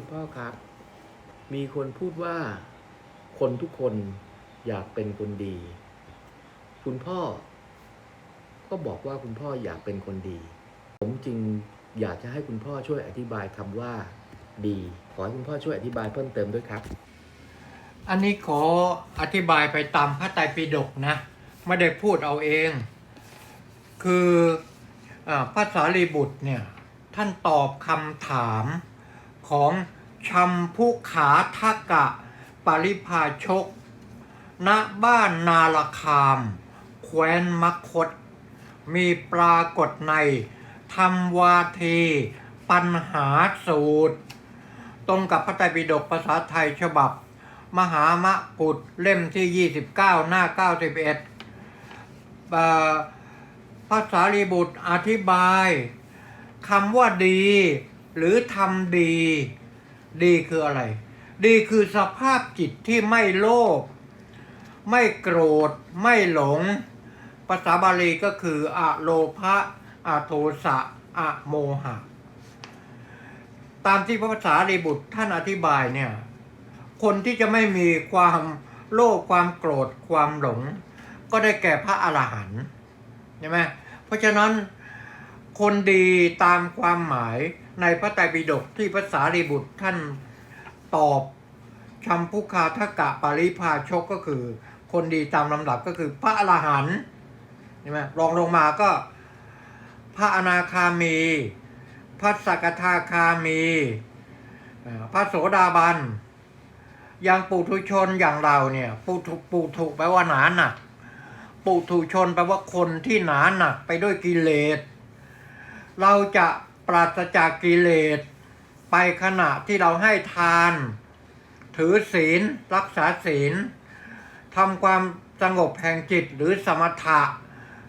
คุณพ่อครับ มีคนพูดว่า คนทุกคนอยากเป็นคนดี คุณพ่อ ก็บอกว่าคุณพ่ออยากเป็นคนดี ผมจึงอยากจะให้คุณพ่อช่วยอธิบายคำว่า ดี ขอให้คุณพ่อช่วยอธิบายเพิ่มเติมด้วยครับ อันนี้ขออธิบายไปตามพระไตรปิฎกนะ ไม่ได้พูดเอาเอง คืออาพระสารีบุตรเนี่ย ท่านตอบคำถาม ของชัมพุขาทกะ ปริพาชก ณบ้านนาลคาม แคว้นมคต มีปรากฏในธรรมวาที ปัญหาสูตร ตรงกับพระไตรปิฎกภาษาไทยฉบับ มหามะกุฏเล่มที่ 29 หน้า 91เอ่อพระสารีบุตรอธิบายคำว่าดี หรือทำดี ดีคืออะไร ดีคือสภาพจิตที่ไม่โลภไม่โกรธ ไม่หลง ภาษาบาลีก็คืออะโลภะอะโทสะอะโมหะ ตามที่พระภาษารีบุตรท่านอธิบายเนี่ย คนที่จะไม่มีความโลภความโกรธความหลง ก็ได้แก่พระอรหันต์ใช่ไหมเพราะฉะนั้นคนดีตามความหมาย ในพระไตรปิฎกที่ภาษารีบุตรท่านตอบชัมพุคาทกะปาริพาชกก็คือ คนดีตามลำดับก็คือพระอรหันต์ใช่ไหมรองลงมาก็ พระอนาคามี พระสกทาคามี พระโสดาบันอย่างปุถุชนอย่างเราเนี่ยปุถุปุถุแปลว่าหนาหนักปุถุชนแปลว่าคนที่หนาหนักไปด้วยกิเลส เราจะ ปราศจากกิเลส ไปขณะที่เราให้ทาน ถือศีล รักษาศีลทำความสงบแห่งจิตหรือสมถะ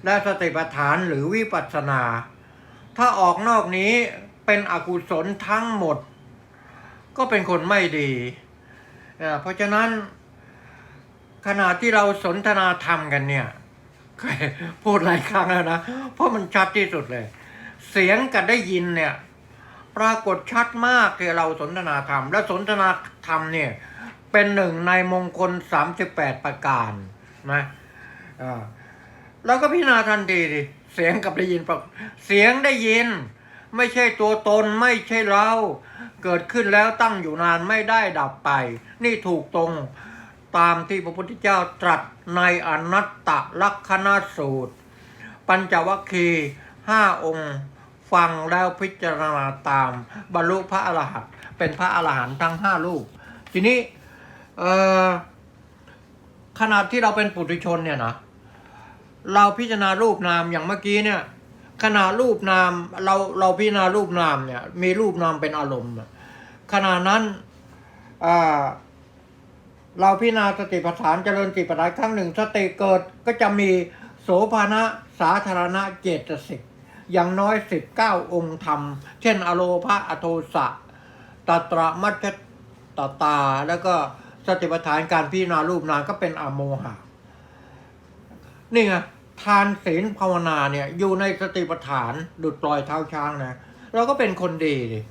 และสติปัฏฐานหรือวิปัสสนา ถ้าออกนอกนี้เป็นอกุศลทั้งหมด ก็เป็นคนไม่ดีเอ่อเพราะฉะนั้นขณะที่เราสนทนาธรรมกันเนี่ยพูดหลายครั้งแล้วนะ เพราะมันชัดที่สุดเลย เสียงกับได้ยินเนี่ย ปรากฏชัดมากที่เราสนทนาธรรม และสนทนาธรรมเนี่ย เป็นหนึ่งในมงคล 38 ประการนะอ่าเราก็พิจารณาทันทีดิเสียงกับได้ยินเสียงได้ยิน ไม่ใช่ตัวตนไม่ใช่เรา เกิดขึ้นแล้วตั้งอยู่นานไม่ได้ดับไป นี่ถูกตรงตามที่พระพุทธเจ้าตรัสในอนัตตลักษณสูตร ปัญจวัคคีย์ ห้าองค์ ฟังแล้วพิจารณาตาม บรรลุพระอรหันต์เป็นพระอรหันต์ทั้งห้าลูกทีนี้ขนาดที่เราเป็นปุถุชนเนี่ยนะเราพิจารณารูปนามอย่างเมื่อกี้เนี่ย ขณะรูปนามเราเราพิจารณารูปนามเนี่ยมีรูปนามเป็นอารมณ์ขณะนั้นเราพิจารณาสติปัฏฐานเจริญสติปัฏฐานครั้งหนึ่งสติเกิดก็จะมีโสภาณะสาธารณะเจตสิก อย่างน้อยสิบเก้าองค์ธรรม เช่น อโลภะอโทสะตตระมัจจตตา แล้วก็สติปัฏฐานการพิจารณารูปนามก็เป็นอโมหะ นี่ไงทานศีลภาวนาเนี่ย อยู่ในสติปัฏฐานดุดปล่อยเท้าช้างนะเราก็เป็นคนดีดิ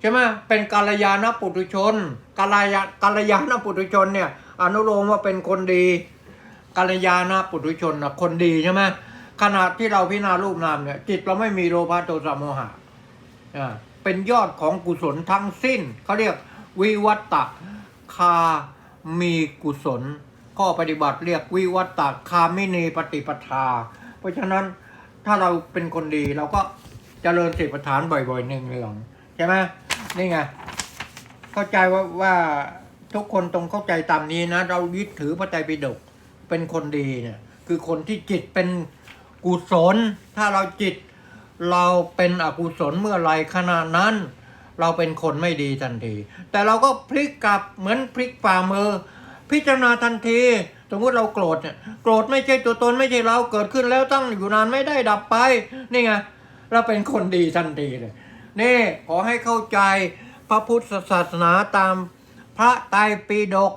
ใช่ไหมเป็นกาลยานปุถุชนกาลยากาลยานปุถุชนเนี่ย อนุโลมว่าเป็นคนดีกาลยานปุถุชนนะคนดีใช่ไหม ขณะที่เราพิจารณารูปนามเนี่ยจิตเราไม่มีโลภะโทสะโมหะอ่าเป็นยอดของกุศลทั้งสิ้นเขาเรียกวิวัตตะคามีกุศล ข้อปฏิบัติเรียกวิวัตตคามินีปฏิปทา เพราะฉะนั้นถ้าเราเป็นคนดีเราก็เจริญสติปัฏฐานบ่อยๆหนึ่งเรื่องใช่ไหมนี่ไงเข้าใจว่าว่าทุกคนตรงเข้าใจตามนี้นะ เรายึดถือพระไตรปิฎกเป็นคนดีเนี่ยคือคนที่จิตเป็น กุศล ถ้าเราจิต เราเป็นอกุศลเมื่อไรขณะนั้น เราเป็นคนไม่ดีทันที แต่เราก็พลิกกลับเหมือนพลิกฝ่ามือ พิจารณาทันทีสมมติเราโกรธเนี่ยโกรธไม่ใช่ตัวตนไม่ใช่เราเกิดขึ้นแล้วตั้งอยู่นานไม่ได้ดับไป นี่ไงเราเป็นคนดีทันทีเลยนี่ขอให้เข้าใจพระพุทธศาสนาตามพระไตรปิฎก